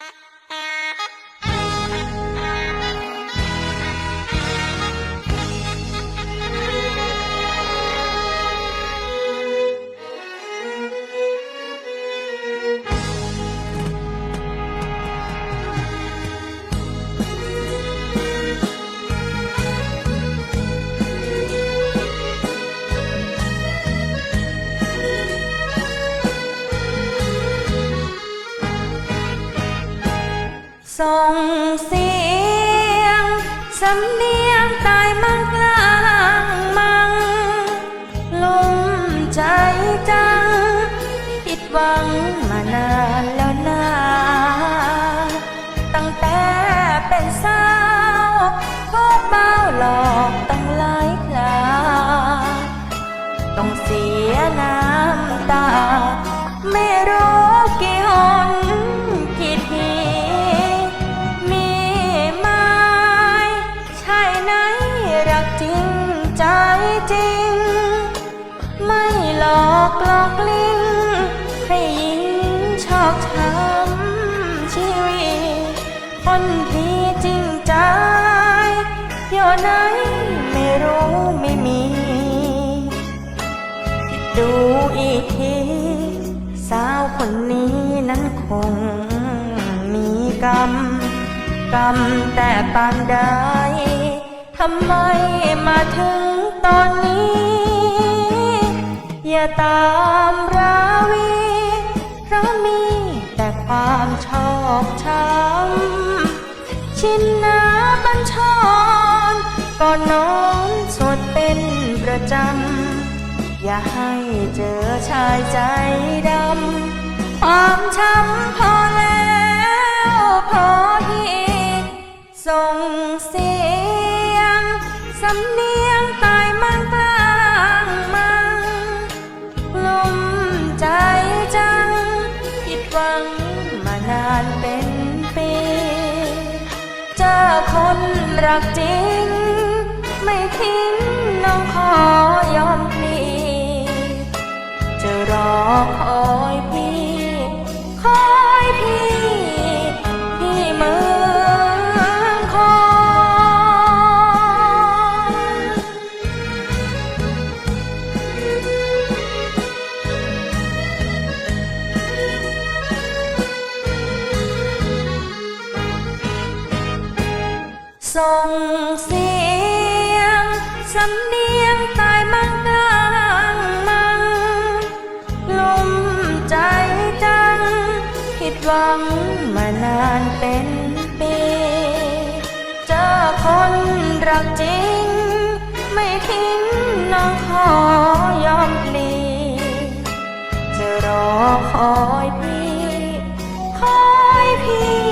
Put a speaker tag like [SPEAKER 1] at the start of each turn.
[SPEAKER 1] you ส่งเสียง สำเนียงตายมั่งกลางมัง ลุ่มใจจัง ผิดหวังมานานแล้วนาตั้งแต่เป็นสาวก็เบ้าหลอกตั้งหลายคราต้องเสียน้ำตา ไม่รู้ อกหลอกลิงให้หญิงชอกช้ำชีวิตคนที่จริงใจอยู่ไหนไม่รู้ไม่มีคิดดูอีกทีสาวคนนี้นั้นคงมีกรรม กรรมแต่ปานใดทำไมมาถึงตอนนี้ อย่าตามราวีเพราะมีแต่ความชอบช้ำชินนาบัญชรก่อนนอนสวดเป็นประจำ อย่าให้เจอชายใจดำ ความช้ำพอแล้วพออีกส่งเสียงสำเนียง คนรักจริง ไม่ทิ้งน้องขอยอม ส่งเสียง สำเนียงตายมังกลางมังลมใจจัง ผิดหวังมานานเป็นปีเจอคนรักจริง ไม่ทิ้งน้องขอยอมพลีจะรอคอยพีคอยพี